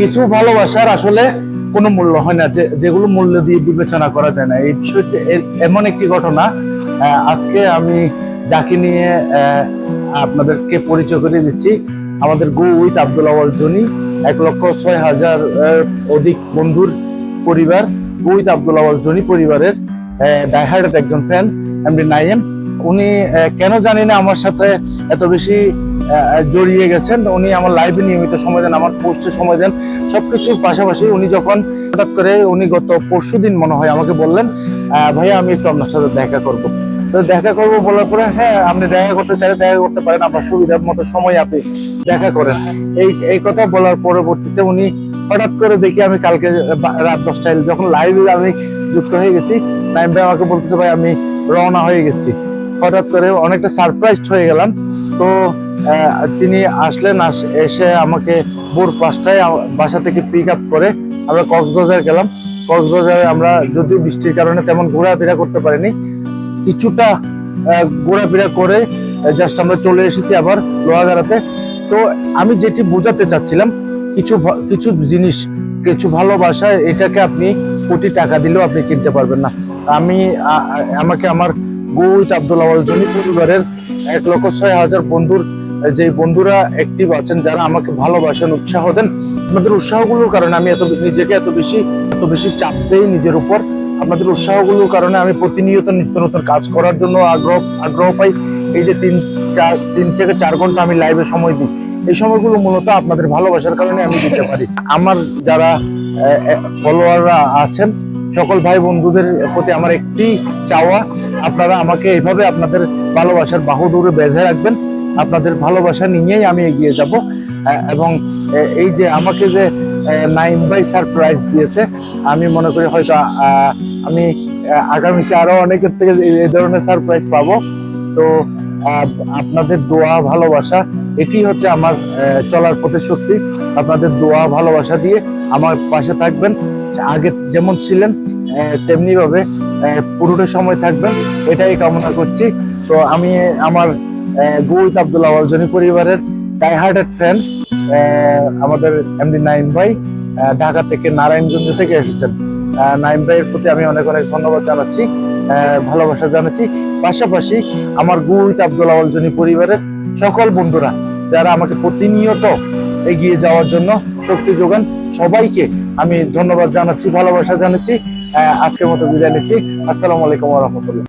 কিছু ভালোবাসার আসলে কোনো মূল্য হয় না, যে যেগুলো মূল্য দিয়ে বিবেচনা করা যায় না। এই বিষয়টি এমন একটি ঘটনা আজকে আমি যাকে নিয়ে আপনাদেরকে পরিচয় করে দিচ্ছি। আমাদের গো উইথ আব্দুল আওয়াল জনি, এক লক্ষ ছয় হাজার অধিক বন্ধুর পরিবার, গো উইথ আব্দুল আওয়াল জনি পরিবারের ডাইহার্ডেড একজন ফ্যান এমডি নাইম। উনি কেন জানি না আমার সাথে এত বেশি জড়িয়ে গেছেন। উনি আমার লাইভে নিয়মিত সময় দেন, আমার পোস্টে সময় দেন। সবকিছুর পাশাপাশি উনি যখন হঠাৎ করে উনি গত পরশু দিন মনে হয় আমাকে বললেন ভাইয়া, আমি একটু আপনার সাথে দেখা করব। তো দেখা করব বলার পরে হ্যাঁ আপনি দেখা করতে চাইলে দেখা করতে পারেন, আপনার সুবিধার মতো সময় আপনি দেখা করেন। এই এই কথা বলার পরবর্তীতে উনি হঠাৎ করে দেখি আমি কালকে রাত দশটায় যখন লাইভে আমি যুক্ত হয়ে গেছি, নাইম ভাই আমাকে বলতেছে, ভাই, আমি রওনা হয়ে গেছি। হঠাৎ করে অনেকটা সারপ্রাইজড হয়ে গেলাম। তো তিনি আসলেন, আস- এসে আমাকে ভোর পাঁচটায় বাসা থেকে পিক আপ করে আমরা কক্সবাজার গেলাম। কক্সবাজারে আমরা যদিও বৃষ্টির কারণে তেমন ঘোরাফেরা করতে পারিনি, কিছুটা ঘোরাফেরা করে জাস্ট আমরা চলে এসেছি আবার লোহাগাড়াতে। তো আমি যেটি বোঝাতে চাচ্ছিলাম, কিছু কিছু জিনিস, কিছু ভালোবাসা, এটাকে আপনি কোটি টাকা দিলেও আপনি কিনতে পারবেন না। আমি আমাকে আমার গৌত আব্দুল আওয়াল জনি পরিবারের এক লক্ষ ছয় হাজার বন্ধুর যে বন্ধুরা অ্যাক্টিভ আছেন, যারা আমাকে ভালোবাসেন, উৎসাহ দেন, আপনাদের উৎসাহগুলোর কারণে আমি এত নিজেকে এত বেশি এত বেশি চাপ দেই নিজের উপর। আপনাদের উৎসাহগুলোর কারণে আমি প্রতিনিয়ত নিত্য নতুন কাজ করার জন্য আগ্রহ আগ্রহ পাই। এই যে তিন, চার, তিন থেকে চার ঘণ্টা আমি লাইভে সময় দিই। এই সময়গুলো মূলত আপনাদের ভালোবাসার কারণে আমি দিতে পারি। আমার যারা ফলোয়াররা আছেন, সকল ভাই বন্ধুদের প্রতি আমার একটি চাওয়া, আপনারা আমাকে এইভাবে আপনাদের ভালোবাসার বাহুদূরে বেঁধে রাখবেন। আপনাদের ভালোবাসা নিয়েই আমি এগিয়ে যাব। এবং এই যে আমাকে যে নাইম বাই সারপ্রাইজ দিয়েছে, আমি মনে করি হয়তো আমি আগামীতে আরও অনেকের থেকে এই- ধরনের সারপ্রাইজ পাবো। তো আপনাদের দোয়া, ভালোবাসা এটি হচ্ছে আমার চলার প্রতিশক্তি আপনাদের দোয়া, ভালোবাসা দিয়ে আমার পাশে থাকবেন। আগে যেমন ছিলেন তেমনিভাবে পুরোটা সময় থাকবেন। এটাই কামনা করছি। তো আমি, আমার গৌত আব্দুল আওয়াল জনি পরিবারের ডাই হার্টেড ফ্যান আমাদের এমডি নাইম ভাই ঢাকা থেকে নারায়ণগঞ্জ থেকে এসেছেন। নাইম ভাইয়ের প্রতি আমি অনেক অনেক ধন্যবাদ জানাচ্ছি ভালোবাসা জানাচ্ছি। পাশাপাশি আমার গৌত আব্দুল আওয়াল জনি পরিবারের সকল বন্ধুরা, যারা আমাকে প্রতিনিয়ত এগিয়ে যাওয়ার জন্য শক্তি যোগান, সবাইকে আমি ধন্যবাদ জানাচ্ছি, ভালোবাসা জানাচ্ছি। আজকের মতো বিদায় নিচ্ছি। আসসালামু আলাইকুম রহমতুল্লাহ।